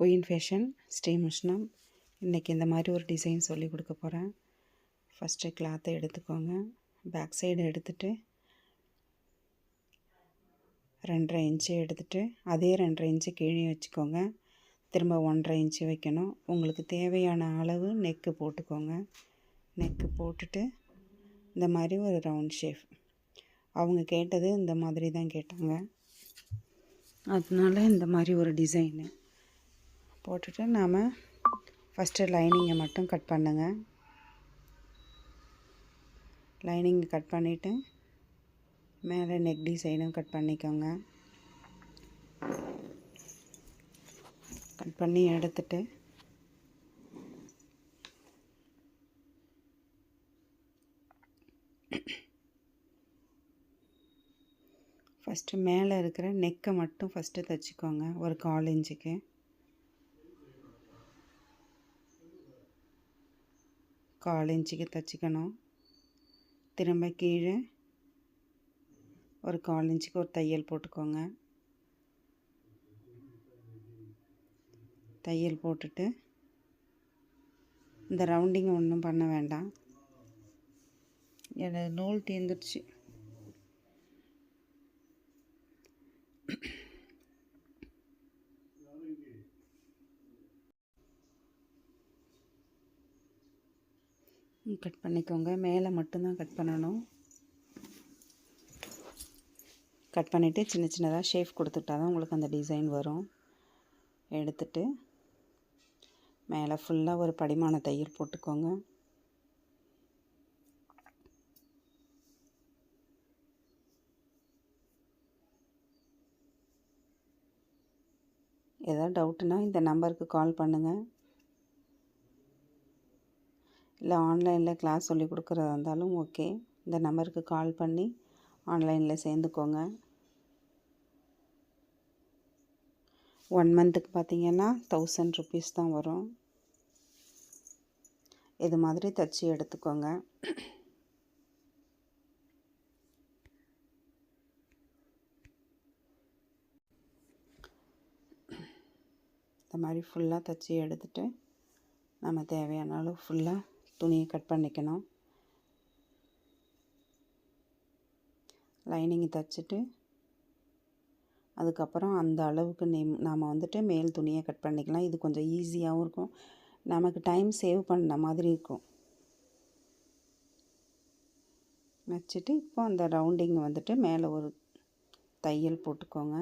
Queen fashion Srimushnam இன்றைக்கி இந்த மாதிரி ஒரு டிசைன் சொல்லி கொடுக்க போகிறேன் ஃபஸ்ட்டு கிளாத்தை எடுத்துக்கோங்க. பேக் சைடு எடுத்துகிட்டு ரெண்டரை இன்ச்சு எடுத்துகிட்டு அதே ரெண்டரை இன்ச்சு கீழே வச்சுக்கோங்க. திரும்ப ஒன்றரை இன்ச்சு வைக்கணும். உங்களுக்கு தேவையான அளவு நெக்கு போட்டுக்கோங்க. நெக்கு போட்டுட்டு இந்த மாதிரி ஒரு ரவுண்ட் ஷேப் அவங்க கேட்டது இந்த மாதிரி தான் கேட்டாங்க. அதனால இந்த மாதிரி ஒரு டிசைனு போட்டுட்டு நாம் ஃபஸ்ட்டு லைனிங்கை மட்டும் கட் பண்ணுங்க. லைனிங் கட் பண்ணிவிட்டு மேலே நெக் டிசைனும் கட் பண்ணிக்கோங்க. கட் பண்ணி எடுத்துட்டு ஃபஸ்ட்டு மேலே இருக்கிற நெக்கை மட்டும் ஃபஸ்ட்டு தைச்சிக்கோங்க. ஒரு கால் இன்ச்சுக்கு. கால் இன்ச்சுக்கு தைச்சிக்கணும். திரும்ப கீழே ஒரு கால் இன்ச்சுக்கு ஒரு தையல் போட்டுக்கோங்க. தையல் போட்டுட்டு இந்த ரவுண்டிங் ஒன்றும் பண்ண வேண்டாம். எனக்கு நூல் தீர்ந்துடுச்சு கட் பண்ணிக்கோங்க. மேலே மட்டும்தான் கட் பண்ணணும். கட் பண்ணிவிட்டு சின்ன சின்னதாக ஷேப் கொடுத்துட்டா தான் உங்களுக்கு அந்த டிசைன் வரும். எடுத்துட்டு மேலே ஃபுல்லாக ஒரு படிமான தையல் போட்டுக்கோங்க. ஏதாவது டவுட்டுனா இந்த நம்பருக்கு கால் பண்ணுங்கள் இல்லை ஆன்லைனில் கிளாஸ் சொல்லி கொடுக்குறதா இருந்தாலும் ஓகே. இந்த நம்பருக்கு கால் பண்ணி ஆன்லைனில் சேர்ந்துக்கோங்க. ஒன் மந்த்துக்கு பார்த்தீங்கன்னா தௌசண்ட் ருபீஸ் தான் வரும். இது மாதிரி தச்சு எடுத்துக்கோங்க. இந்த மாதிரி ஃபுல்லாக தைச்சி எடுத்துகிட்டு நம்ம தேவையான அளவு ஃபுல்லாக துணியை கட் பண்ணிக்கணும். லைனிங் தைச்சிட்டு அதுக்கப்புறம் அந்த அளவுக்கு நேம் நாம் வந்துட்டு மேல் துணியை கட் பண்ணிக்கலாம். இது கொஞ்சம் ஈஸியாகவும் இருக்கும். நமக்கு டைம் சேவ் பண்ண மாதிரி இருக்கும். வச்சுட்டு இப்போ அந்த ரவுண்டிங் வந்துட்டு மேலே ஒரு தையல் போட்டுக்கோங்க.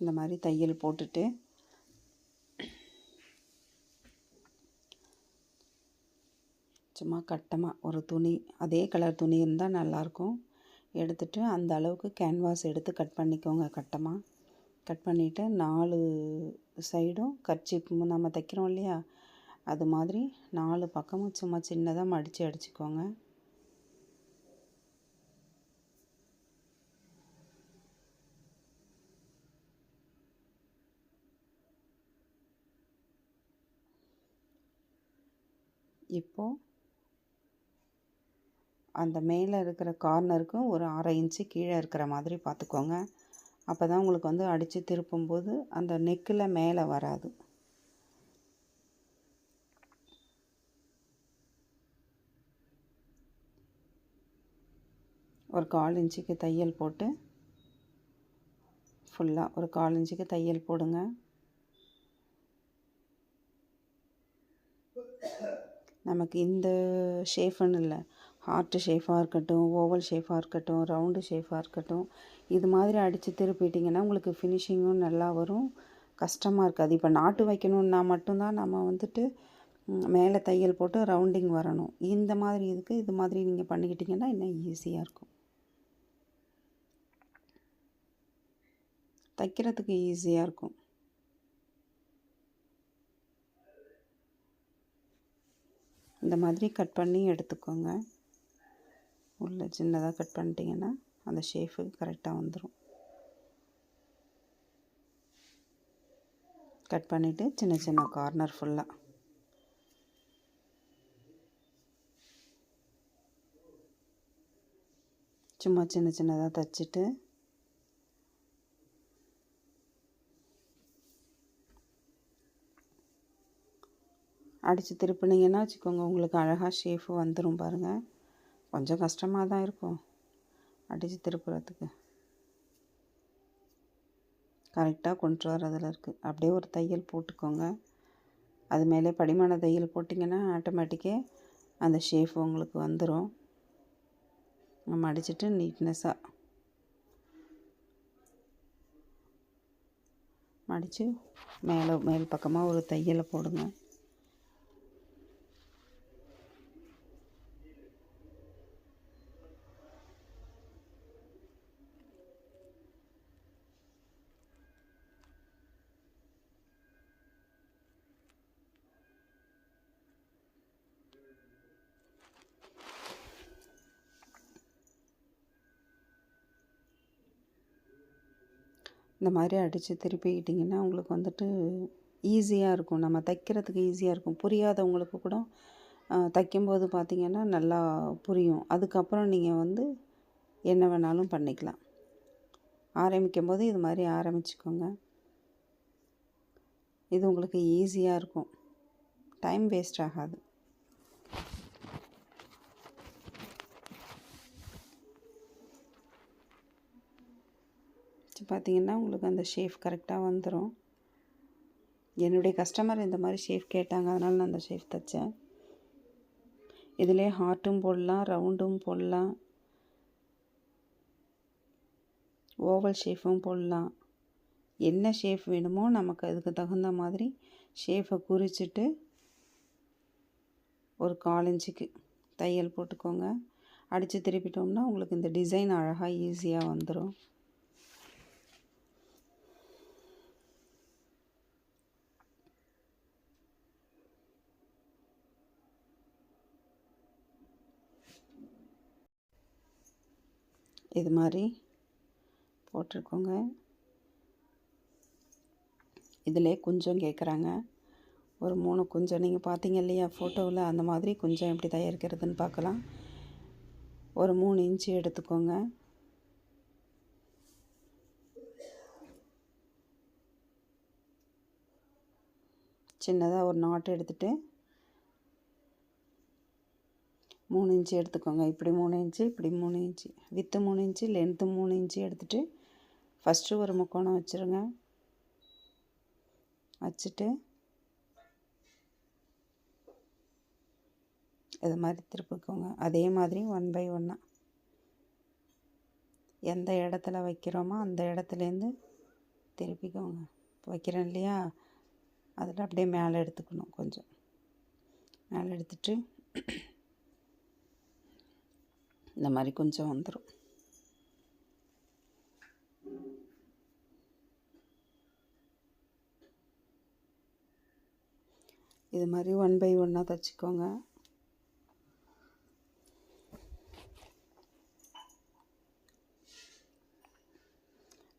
இந்த மாதிரி தையல் போட்டுட்டு சும்மா கட்டமாக ஒரு துணி அதே கலர் துணி இருந்தால் நல்லாயிருக்கும் எடுத்துட்டு அந்த அளவுக்கு கேன்வாஸ் எடுத்து கட் பண்ணிக்கோங்க கட்டமாக கட் பண்ணிவிட்டு நாலு சைடும் கர்ச்சிப் நம்ம தைக்கிறோம் இல்லையா? அது மாதிரி நாலு பக்கமும் சும்மா சின்னதாக மடித்து அடிச்சுக்கோங்க. இப்போது அந்த மேலே இருக்கிற கார்னருக்கும் ஒரு அரை இன்ச்சு கீழே இருக்கிற மாதிரி பார்த்துக்கோங்க. அப்போ தான் உங்களுக்கு வந்து அடித்து திருப்பும்போது அந்த நெக்கில் மேலே வராது. ஒரு கால் இன்ச்சுக்கு தையல் போட்டு ஃபுல்லாக ஒரு கால் இன்ச்சுக்கு தையல் போடுங்க. நமக்கு இந்த ஷேஃப்னு இல்லை. ஹார்ட்டு ஷேஃபாக இருக்கட்டும் ஓவல் ஷேஃபாக இருக்கட்டும் ரவுண்டு ஷேஃபாக இருக்கட்டும் இது மாதிரி அடித்து திருப்பிட்டிங்கன்னா உங்களுக்கு ஃபினிஷிங்கும் நல்லா வரும். கஷ்டமாக இருக்காது. இப்போ நாட்டு வைக்கணுன்னா மட்டும்தான் நம்ம வந்துட்டு மேலே தையல் போட்டு ரவுண்டிங் வரணும். இந்த மாதிரி இதுக்கு இது மாதிரி நீங்கள் பண்ணிக்கிட்டிங்கன்னா இன்னும் ஈஸியாக இருக்கும். தைக்கிறதுக்கு ஈஸியாக இருக்கும். இந்த மாதிரி கட் பண்ணி எடுத்துக்கோங்க. உள்ளே சின்னதாக கட் பண்ணிட்டீங்கன்னா அந்த ஷேஃபுக்கு கரெக்டாக வந்துடும் கட் பண்ணிவிட்டு சின்ன சின்ன கார்னர் ஃபுல்லாக சும்மா சின்ன சின்னதாக தைச்சிட்டு அடித்து திருப்பினீங்கன்னா வச்சுக்கோங்க உங்களுக்கு அழகாக ஷேஃபு வந்துடும் பாருங்கள் கொஞ்சம் கஷ்டமாக தான் இருக்கும் அடித்து திருப்புறதுக்கு. கரெக்டாக கொண்டு வரதில் இருக்குது அப்படியே ஒரு தையல் போட்டுக்கோங்க. அது மேலே படிமான தையல் போட்டிங்கன்னா ஆட்டோமேட்டிக்கே அந்த ஷேஃப் உங்களுக்கு வந்துடும் நம்ம அடிச்சுட்டு நீட்னஸாக மடித்து மேலே மேல் பக்கமாக ஒரு தையலை போடுங்க. இந்த மாதிரி அடித்து திருப்பிக்கிட்டிங்கன்னா உங்களுக்கு வந்துட்டு ஈஸியாக இருக்கும். நம்ம தைக்கிறதுக்கு ஈஸியாக இருக்கும். புரியாதவங்களுக்கு கூட தைக்கும்போது பார்த்திங்கன்னா நல்லா புரியும். அதுக்கப்புறம் நீங்கள் வந்து என்ன வேணாலும் பண்ணிக்கலாம். ஆரம்பிக்கும் போது இது மாதிரி ஆரம்பிச்சுக்கோங்க. இது உங்களுக்கு ஈஸியாக இருக்கும். டைம் வேஸ்ட் ஆகாது. பார்த்திங்கன்னா உங்களுக்கு அந்த ஷேஃப் கரெக்டாக வந்துடும் என்னுடைய கஸ்டமர் இந்த மாதிரி ஷேஃப் கேட்டாங்க அதனால் நான் அந்த ஷேஃப் தைச்சேன். இதிலே ஹார்ட்டும் போடலாம் ரவுண்டும் போடலாம். ஓவல் ஷேஃபும் போடலாம். என்ன ஷேஃப் வேணுமோ நமக்கு அதுக்கு தகுந்த மாதிரி ஷேஃபை குறிச்சிட்டு ஒரு காலஞ்சுக்கு தையல் போட்டுக்கோங்க. அடித்து திருப்பிட்டோம்னா உங்களுக்கு இந்த டிசைன் அழகாக ஈஸியாக வந்துடும் இது மாதிரி போட்டிருக்கோங்க. இதிலே குஞ்சம் கேட்குறாங்க ஒரு மூணு குஞ்சம். நீங்கள் பார்த்தீங்க இல்லையா ஃபோட்டோவில் அந்த மாதிரி குஞ்சம் எப்படி தயாரிக்கிறதுன்னு பார்க்கலாம் ஒரு மூணு இன்ச்சு எடுத்துக்கோங்க. சின்னதாக ஒரு நாட்டு எடுத்துகிட்டு மூணு இன்ச்சு எடுத்துக்கோங்க. இப்படி மூணு இன்ச்சு இப்படி மூணு இன்ச்சு வித்து மூணு இன்ச்சு லென்த்து மூணு இன்ச்சு எடுத்துகிட்டு ஃபஸ்ட்டு ஒரு முக்கோணம் வச்சுருங்க. வச்சுட்டு இது மாதிரி திருப்பிக்கோங்க. அதே மாதிரி ஒன் பை ஒன்னாக எந்த இடத்துல வைக்கிறோமோ அந்த இடத்துலேருந்து திருப்பிக்கோங்க. வைக்கிறேன் இல்லையா? அதில் அப்படியே மேலே எடுத்துக்கணும் கொஞ்சம். மேலே எடுத்துகிட்டு இந்த மாதிரி கொஞ்சம் வந்துடும் இது மாதிரி ஒன் பை ஒன்னாக தைச்சிக்கோங்க.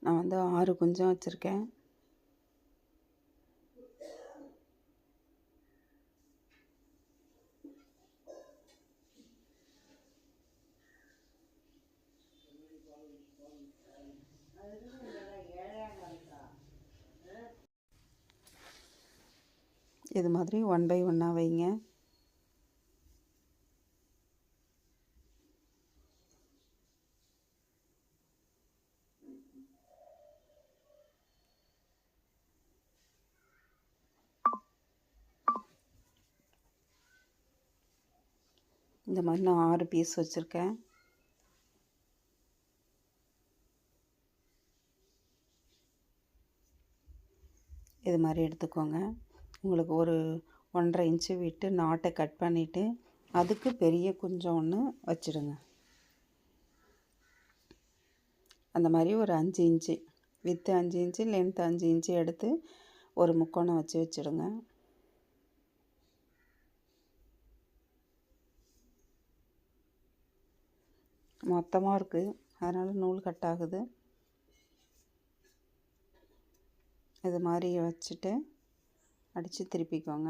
நான் வந்து ஆறு குஞ்சம் வச்சுருக்கேன். இது மாதிரி ஒன் பை ஒன்னாக வைங்க. இந்த மாதிரி நான் ஆறு பீஸ் வச்சுருக்கேன். இது மாதிரி எடுத்துக்கோங்க. உங்களுக்கு ஒரு ஒன்றரை இன்ச்சு விட்டு நாட்டை கட் பண்ணிவிட்டு அதுக்கு பெரிய குஞ்சம் ஒன்று வச்சுடுங்க. அந்த மாதிரி ஒரு அஞ்சு இன்ச்சு வித்து அஞ்சு இன்ச்சு லென்த் அஞ்சு இன்ச்சு எடுத்து ஒரு முக்கோணம் வச்சு வச்சுடுங்க. மொத்தமாக இருக்குது அதனால் நூல் கட் ஆகுது. இது மாதிரி வச்சுட்டு அடித்து திருப்பிக்கோங்க.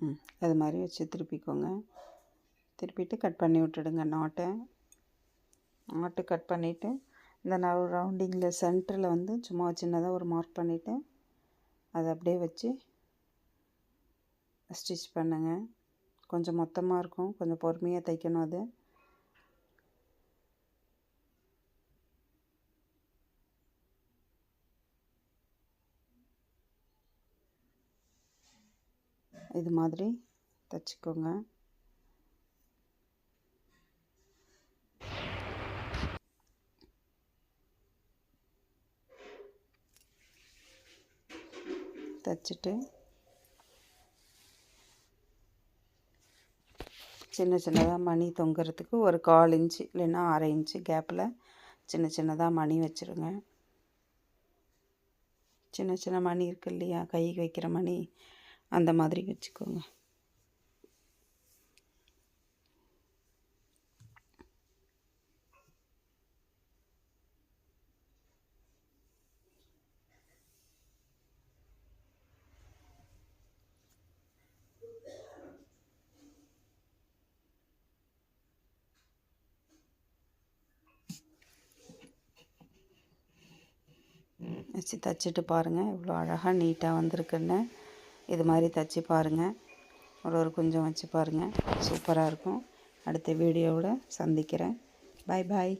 ம் அது மாதிரி வச்சு திருப்பிக்கோங்க. திருப்பிட்டு கட் பண்ணி விட்டுடுங்க நாட்டை. நாட்டு கட் பண்ணிவிட்டு இந்த நான் ரவுண்டிங்கில் சென்டரில் வந்து சும்மா சின்னதாக ஒரு மார்க் பண்ணிவிட்டு அதை அப்படியே வச்சு ஸ்டிச் பண்ணுங்க. கொஞ்சம் மொத்தமாக இருக்கும். கொஞ்சம் பொறுமையாக தைக்கணும் அது. இது மாதிரி தைச்சிக்கோங்க. தைச்சிட்டு சின்ன சின்னதாக மணி தொங்குறதுக்கு ஒரு கால் இன்ச்சு இல்லைன்னா அரை இன்ச்சு கேப்பில் சின்ன சின்னதாக மணி வச்சுருங்க. சின்ன சின்ன மணி இருக்கு இல்லையா? கைக்கு வைக்கிற மணி அந்த மாதிரி வச்சுக்கோங்க. பிரித்து தைச்சிட்டு பாருங்கள் இவ்வளோ அழகாக நீட்டாக வந்திருக்குன்னு. இது மாதிரி தைச்சி பாருங்கள் ஒரு ஒரு கொஞ்சம் வச்சு பாருங்கள் சூப்பராக இருக்கும். அடுத்த வீடியோவில் சந்திக்கிறேன். பாய் பாய்